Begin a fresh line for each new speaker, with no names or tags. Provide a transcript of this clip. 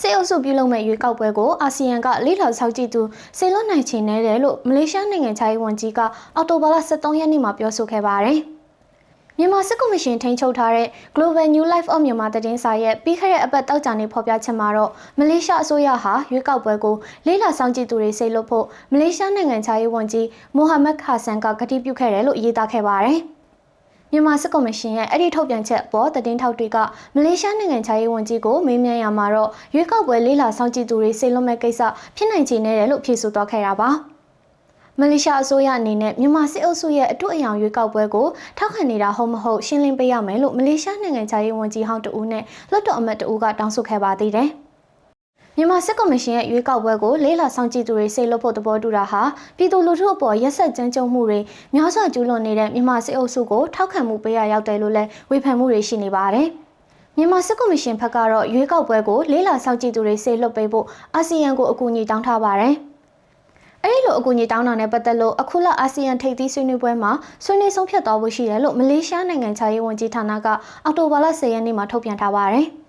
စေအုပ်စုပြုလုပ်မဲ့ရွေးကောက်ပွဲကိုအာဆီယံကလေးလာဆောက်ကြည့်သူစေလွတ်နိုင်ချင်နေတယ်လို့မလေးရှားနိုင်ငံခြားရေးဝန်ကြီးကအော်တိုဘာလ23ရက်နေ့မှာပြောဆိုခဲ့ပါတယ်။မြန်မာစစ်ကော်မရှင်ထိန်းချုပ်ထားတဲ့ Global New Life of Myanmar သတင်းစာရဲ့ပြီးခဲ့တဲ့အပတ်တောက်ကြနေဖော်ပြချက်မှာတော့မလေးရှားအစိုးရဟာရွေးကောက်ပွဲကိုလေးလာဆောင်ကြည့်သူတွေစိတ်လွတ်ဖို့မလေးရှားနိုင်ငံခြားရေးဝန်ကြီးမိုဟာမက်ခါဆန်ကကတိပြုခဲ့တယ်လို့ရေးသားခဲ့ပါတယ်။ မြန်မာစစ်ကော်မရှင်ရဲ့အဲ့ဒီထုတ်ပြန်ချက်အပေါ်သတင်းထောက်တွေကမလေးရှားနိုင်ငံခြားရေးဝန်ကြီးကိုမေးမြန်းရမှာတော့ရွေးကောက်ပွဲလေးလာဆောင်ကြည့်သူတွေစိတ်လွတ်မဲ့ကိစ္စဖြစ်နိုင်ချေနေတယ်လို့ဖြေဆိုသွားခဲ့တာပါမလေးရှားအစိုးရအနေနဲ့မြန်မာစစ်အုပ်စုရဲ့အထွတ်အယောင်ရွေးကောက်ပွဲကိုထောက်ခံနေတာဟုတ်မဟုတ်ရှင်းလင်းပေးရမယ်လို့မလေးရှားနိုင်ငံခြားရေးဝန်ကြီးဟောင်းတဦးနဲ့လွှတ်တော်အမတ်တဦးကတောင်းဆိုခဲ့ပါသေးတယ် မြန်မာစစ်ကော်မရှင်ရဲ့ရွေးကောက်ပွဲကိုလေးလာဆောင်ကြည့်သူတွေစိတ်လွတ်ဖို့သဘောတူတာဟာပြည်သူလူထုအပေါ်ရက်ဆက်ကြမ်းကြုတ်မှုတွေများစွာကျူးလွန်နေတဲ့မြန်မာစစ်အုပ်စုကိုထောက်ခံမှုပေးရရောက်တယ်လို့လည်းဝေဖန်မှုတွေရှိနေပါတယ်။မြန်မာစစ်ကော်မရှင်ဘက်ကတော့ရွေးကောက်ပွဲကိုလေးလာဆောင်ကြည့်သူတွေစိတ်လွတ်ပေးဖို့အာဆီယံကိုအကူအညီတောင်းထားပါတယ်။အဲဒီလိုအကူအညီတောင်းတာနဲ့ပတ်သက်လို့အခုလအာဆီယံထိပ်သီးဆွေးနွေးပွဲမှာဆွေးနွေးဆုံးဖြတ်သွားဖို့ရှိတယ်လို့မလေးရှားနိုင်ငံခြားရေးဝန်ကြီးဌာနကအော်တိုဘာလ10ရက်နေ့မှာထုတ်ပြန်ထားပါတယ်။